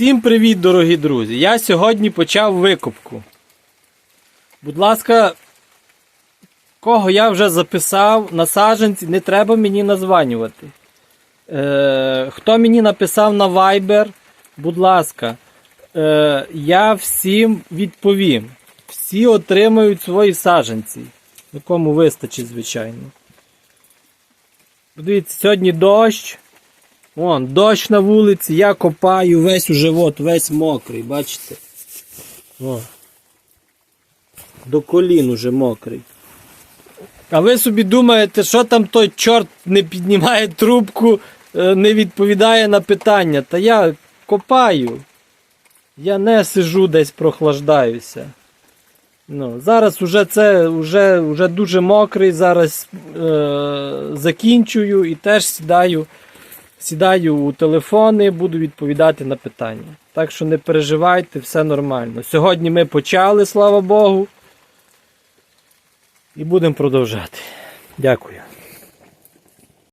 Всім привіт, дорогі друзі! Я сьогодні почав викупку. Будь ласка, кого я вже записав на саджанці, не треба мені названювати. Е, хто мені написав на Viber, будь ласка, е, я всім відповім. Всі отримають свої саджанці. Якому вистачить, звичайно. Дивіться, сьогодні дощ. Вон, дощ на вулиці, я копаю, весь уже от, весь мокрий, бачите? О. До колін уже мокрий. А ви собі думаєте, що там той чорт не піднімає трубку, е, не відповідає на питання. Та я копаю. Я не сижу десь прохлаждаюся. Ну, зараз уже це вже, вже дуже мокрий, зараз е, закінчую і теж сідаю сідаю у телефони, буду відповідати на питання. Так що не переживайте, все нормально. Сьогодні ми почали, слава Богу. І будемо продовжати. Дякую.